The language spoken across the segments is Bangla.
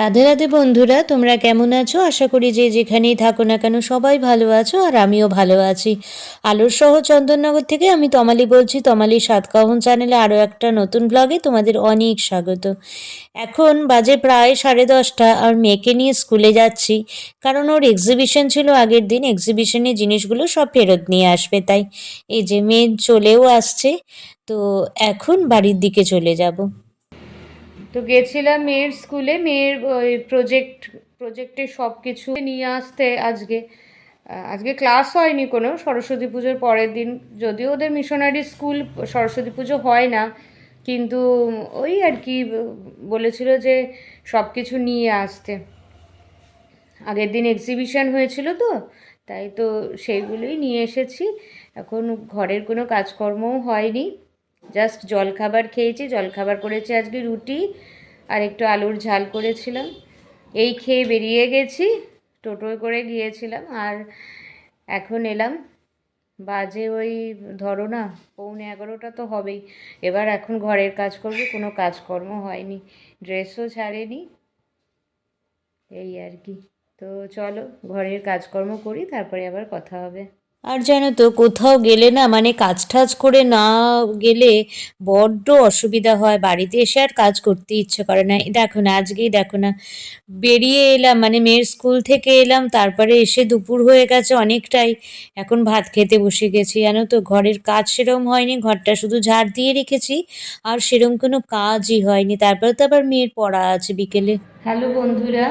রাধে রাধে বন্ধুরা, তোমরা কেমন আছো? আশা করি যে যেখানেই থাকো না কেন সবাই ভালো আছো আর আমিও ভালো আছি। আলোর শহ চন্দননগর থেকে আমি তমালি বলছি। তমালি সাতকাহন চ্যানেলে আরও একটা নতুন ব্লগে তোমাদের অনেক স্বাগত। এখন বাজে প্রায় সাড়ে দশটা আর মেয়েকে নিয়ে স্কুলে যাচ্ছি। কারণ ওর এক্সিবিশন ছিল আগের দিন। এক্সিবিশনের জিনিসগুলো সব ফেরত নিয়ে আসবে তাই। এই যে মেয়ে চলেও আসছে, তো এখন বাড়ির দিকে চলে যাব। তো গেছিলাম মেয়ের স্কুলে, মেয়ের ওই প্রজেক্ট প্রজেক্টের সব কিছু নিয়ে আসতে আজকে। আজকে ক্লাস হয়নি কোনো, সরস্বতী পুজোর পরের দিন। যদিও ওদের মিশনারি স্কুল সরস্বতী পুজো হয় না, কিন্তু ওই আর কি বলেছিল যে সব কিছু নিয়ে আসতে। আগের দিন এক্সিবিশন হয়েছিল তো, তাই তো সেইগুলোই নিয়ে এসেছি। এখন ঘরের কোনো কাজকর্মও হয়নি। জাস্ট জলখাবার খেয়েছি, জলখাবার করেছি আজকে রুটি আর একটু আলুর ঝাল করেছিলাম। এই খেয়ে বেরিয়ে গেছি, টোটোয় করে গিয়েছিলাম আর এখন এলাম। বাজে ওই ধরো না, পৌনে এগারোটা তো হবেই। এবার এখন ঘরের কাজ করব, কোনো কাজকর্ম হয়নি, ড্রেসও ছাড়েনি। এই আর কি। তো চলো, ঘরের কাজকর্ম করি, তারপরে আবার কথা হবে। আর জানো তো কোথাও গেলে না মানে কাজ টাজ করে না গেলে বড্ড অসুবিধা হয়। বাড়িতে এসে আর কাজ করতে ইচ্ছে করে না। দেখো না, আজকেই দেখো না, বেরিয়ে এলাম মানে মেয়ের স্কুল থেকে এলাম, তারপরে এসে দুপুর হয়ে গেছে অনেকটাই। এখন ভাত খেতে বসে গেছি, জানো তো, ঘরের কাজ সেরম হয়নি, ঘরটা শুধু ঝাড় দিয়ে রেখেছি, আর সেরম কোনো কাজই হয়নি। তারপরে তো আবার মেয়ের পড়া আছে বিকেলে। হ্যালো বন্ধুরা,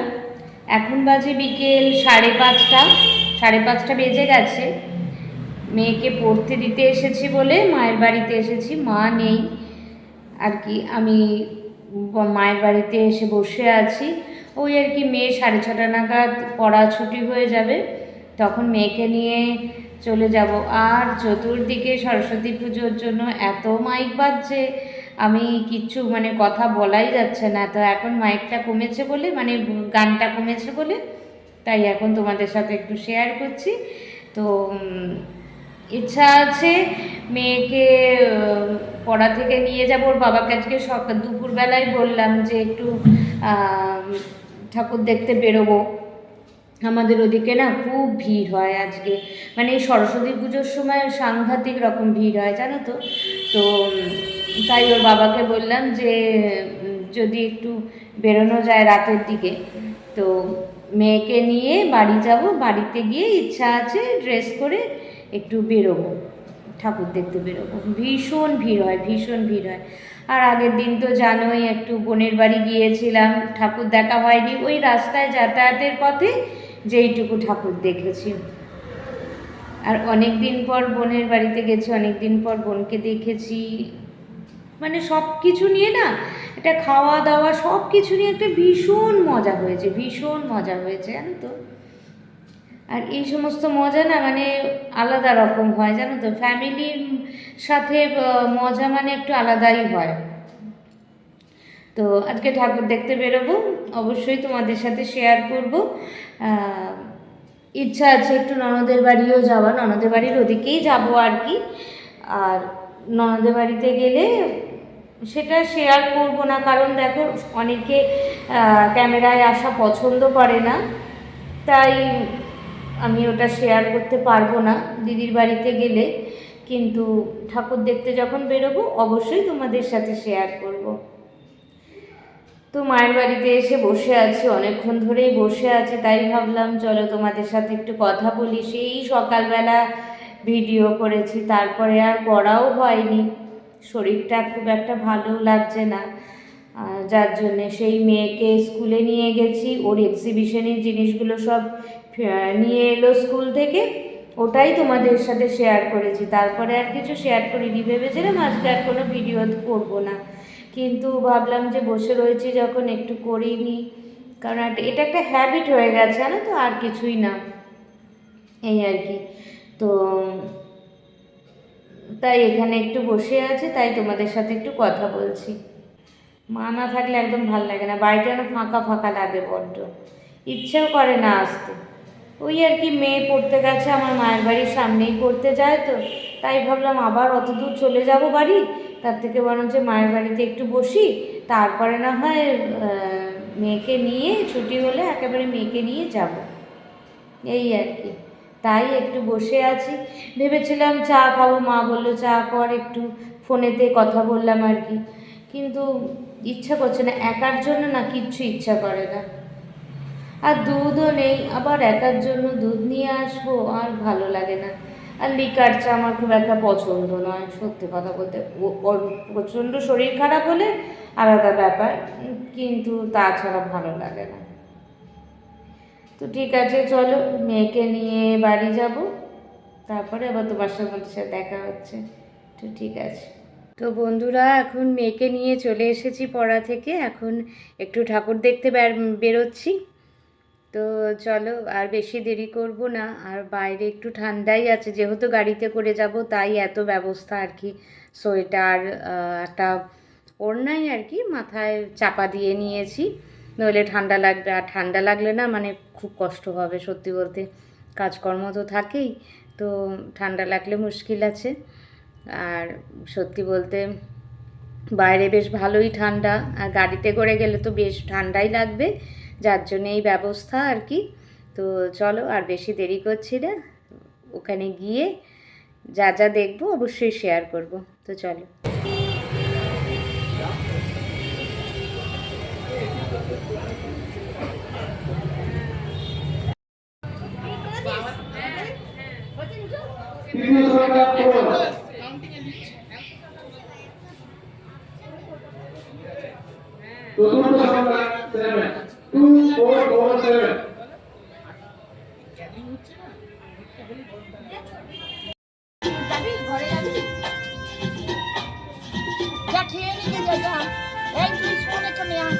এখন বাজে বিকেল সাড়ে পাঁচটা সাড়ে পাঁচটা বেজে গেছে। মেয়েকে পড়তে দিতে এসেছি বলে, মায়ের বাড়িতে এসেছি, মা নেই। আর কি, আমি মায়ের বাড়িতে এসে বসে আছি। ওই আর কি, মেয়ে সাড়ে ছটা নাগাদ পড়া ছুটি হয়ে যাবে। তখন মেয়েকে নিয়ে চলে যাব। আর চতুর্দিকে সরস্বতী পুজোর জন্য এত মাইক বাজছে, আমি কিচ্ছু মানে কথা বলাই যাচ্ছে না। তো এখন মাইকটা কমেছে বলে মানে গানটা কমেছে বলে, তাই এখন তোমাদের সাথে একটু শেয়ার করছি। তো ইচ্ছা আছে মেয়েকে পড়া থেকে নিয়ে যাব। ওর বাবাকে আজকে সকাল দুপুরবেলায় বললাম যে একটু ঠাকুর দেখতে বেরোবো। আমাদের ওদিকে না খুব ভিড় হয় আজকে। মানে এই সরস্বতী পুজোর সময় সাংঘাতিক রকম ভিড় হয়, জানো তো? তো তাই ওর বাবাকে বললাম যে যদি একটু বেরোনো যায় রাতের দিকে, তো মেয়েকে নিয়ে বাড়ি যাব। বাড়িতে গিয়ে ইচ্ছা আছে ড্রেস করে একটু বেরোবো, ঠাকুর দেখতে বেরোবো। ভীষণ ভিড় হয়, ভীষণ ভিড় হয়। আর আগের দিন তো জানোই, একটু বোনের বাড়ি গিয়েছিলাম, ঠাকুর দেখা হয়নি। ওই রাস্তায় যাতায়াতের পথে যেইটুকু ঠাকুর দেখেছি। আর অনেক দিন পর বোনের বাড়িতে গেছি অনেক দিন পর বোনকে দেখেছি। মানে সব কিছু নিয়ে না এটা খাওয়া দাওয়া সব কিছু নিয়ে একটা ভীষণ মজা হয়েছে, ভীষণ মজা হয়েছে, জানো তো। আর এই সমস্ত মজা না মানে আলাদা রকম হয়, জানো তো? ফ্যামিলির সাথে মজা মানে একটু আলাদাই হয়। তো আজকে ঠাকুর দেখতে বেরোবো, অবশ্যই তোমাদের সাথে শেয়ার করব। ইচ্ছা আছে একটু ননদের বাড়িও যাওয়া ননদের বাড়ির ওদিকেই যাব আর কি। আর ননদের বাড়িতে গেলে সেটা শেয়ার করব না, কারণ দেখো অনেকে ক্যামেরায় আসা পছন্দ করে না। তাই আমি ওটা শেয়ার করতে পারব না দিদির বাড়িতে গেলে। কিন্তু ঠাকুর দেখতে যখন বেরোবো, অবশ্যই তোমাদের সাথে শেয়ার করব। তো মায়ের বাড়িতে এসে বসে আছি, অনেকক্ষণ ধরেই বসে আছি, তাই ভাবলাম চলো তোমাদের সাথে একটু কথা বলি। সেই সকালবেলা ভিডিও করেছি, তারপরে আর করাও হয়নি। শরীরটা খুব একটা ভালো লাগছে না। যার জন্যে সেই মেয়েকে স্কুলে নিয়ে গেছি, ওর এক্সিবিশনের জিনিসগুলো সব নিয়ে এলো স্কুল থেকে। ওটাই তোমাদের সাথে শেয়ার করেছি। তারপরে আর কিছু শেয়ার করিনি। ভেবেছিলাম আজকে আর কোনো ভিডিও করব না। কিন্তু ভাবলাম যে বসে রয়েছি যখন একটু করেই নিই কারণ এটা একটা হ্যাবিট হয়ে গেছে, জানো তো? আর কিছুই না। এই আর কি। তো, তাই এখানে একটু বসে আছে, তাই তোমাদের সাথে একটু কথা বলছি। মা না থাকলে একদম ভালো লাগে না। বাড়িটা যেন ফাঁকা ফাঁকা লাগে বড্ড। ইচ্ছেও করে না আসতে। ওই আর কি মেয়ে পড়তে গেছে, আমার মায়ের বাড়ির সামনেই পড়তে যায় তো। তাই ভাবলাম আবার অত দূর চলে যাব বাড়ি। তার থেকে বরঞ্চ মায়ের বাড়িতে একটু বসি। তারপরে না হয় মেয়েকে নিয়ে ছুটি হলে একেবারে মেয়েকে নিয়ে যাব। এই আর কি। তাই একটু বসে আছি। ভেবেছিলাম চা খাব, মা বলল চা কর একটু। ফোনেতে কথা বললাম আর কি। কিন্তু ইচ্ছা করছে না, একার জন্য না কিচ্ছু ইচ্ছা করে না। আর দুধও নেই, আবার একার জন্য দুধ নিয়ে আসব, আর ভালো লাগে না। আর লিকার চা আমার খুব একটা পছন্দ নয়, সত্যি কথা বলতে। প্রচণ্ড শরীর খারাপ হলে আলাদা ব্যাপার, কিন্তু তাছাড়া ভালো লাগে না। তো ঠিক আছে, চলো, মেয়েকে নিয়ে বাড়ি যাব। তারপরে আবার তোমার সঙ্গে দেখা হচ্ছে। তো ঠিক আছে। তো বন্ধুরা, এখন মেয়েকে নিয়ে চলে এসেছি পড়া থেকে। এখন একটু ঠাকুর দেখতে বের- বেরোচ্ছি। তো চলো, আর বেশি দেরি করব না। আর বাইরে একটু ঠান্ডাই আছে। যেহেতু গাড়িতে করে যাব, তাই এত ব্যবস্থা আর কি। সোয়েটার একটা ওড়নাই আর কি মাথায় চাপা দিয়ে নিয়েছি। নইলে ঠান্ডা লাগবে। আর ঠান্ডা লাগলে না মানে খুব কষ্ট হবে, সত্যি বলতে। কাজকর্ম তো থাকেই। তো ঠান্ডা লাগলে মুশকিল আছে। আর সত্যি বলতে বাইরে বেশ ভালোই ঠান্ডা আর গাড়িতে করে গেলে তো বেশ ঠান্ডাই লাগবে যার জন্য এই ব্যবস্থা আর কি। তো চলো আর বেশি দেরি করছি না ওখানে গিয়ে যা যা দেখব অবশ্যই শেয়ার করব। তো চলো। চতুর্থ যাবি ঘরে যাবি যা খেয়ে নিয়ে যা যা এই তুই স্কুলে চলে আয়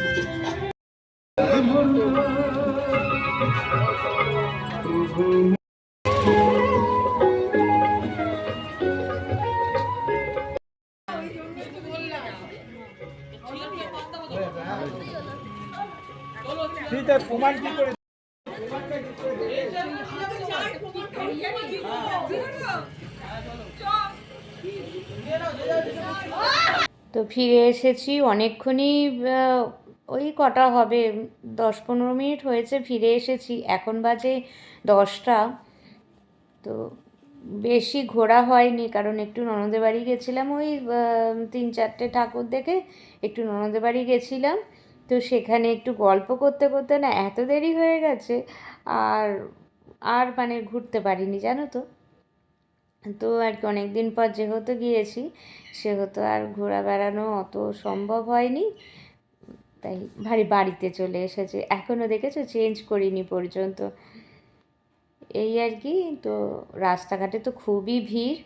তো ফিরে এসেছি অনেকক্ষণই ওই কটা হবে, দশ পনেরো মিনিট হয়েছে ফিরে এসেছি, এখন বাজে দশটা। তো বেশি ঘোরা হয়নি, কারণ একটু ননদের বাড়ি গেছিলাম ওই তিন চারটে ঠাকুর দেখে একটু ননদের বাড়ি গেছিলাম। তো সেখানে একটু গল্প করতে করতে না এত দেরি হয়ে গেছে, আর আর মানে ঘুরতে পারিনি, জানো তো। তো আর কি অনেক দিন পর যেহেতু গিয়েছি, সেহেতু আর ঘোরা বেড়ানো অত সম্ভব হয়নি। তাই ভারী বাড়িতে চলে এসেছে। এখনও দেখেছ? চেঞ্জ করিনি পর্যন্ত। এই আর কি, তো রাস্তাঘাটে তো খুবই ভিড়।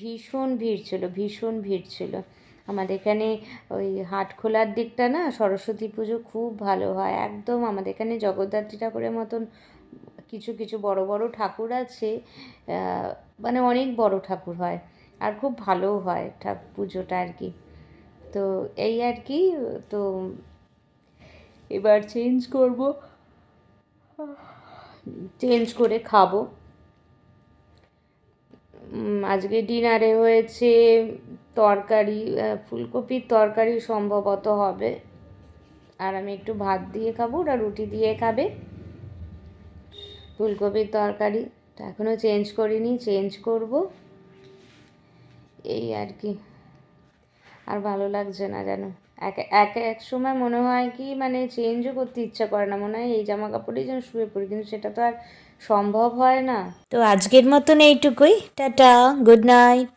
ভীষণ ভিড় ছিল, ভীষণ ভিড় ছিল। আমাদের এখানে ওই হাট খোলার দিকটা না, সরস্বতী পুজো খুব ভালো হয়। একদম আমাদের এখানে জগদ্ধাত্রী ঠাকুরের মতন কিছু কিছু বড় বড় ঠাকুর আছে মানে অনেক বড় ঠাকুর হয় আর খুব ভালোও হয় ঠাকুর পুজোটা আর কি। তো এই আর কি, তো এবার চেঞ্জ করব। চেঞ্জ করে খাব। আজকে ডিনারে হয়েছে তরকারি ফুলকপির তরকারি সম্ভবত হবে। আর আমি একটু ভাত দিয়ে খাব, ওরা রুটি দিয়ে খাবে। ফুলকপির তরকারি এখনও চেঞ্জ করিনি, চেঞ্জ করব। এই আর কি। আর ভালো লাগছে না যেন। এক এক এক সময় মনে হয় কি মানে চেঞ্জও করতে ইচ্ছা করে না, মনে হয় এই জামা কাপড়েই যেন শুয়ে পড়ি, কিন্তু সেটা তো আর সম্ভব হয় না। তো আজকের মতন এইটুকুই। Tata, good night.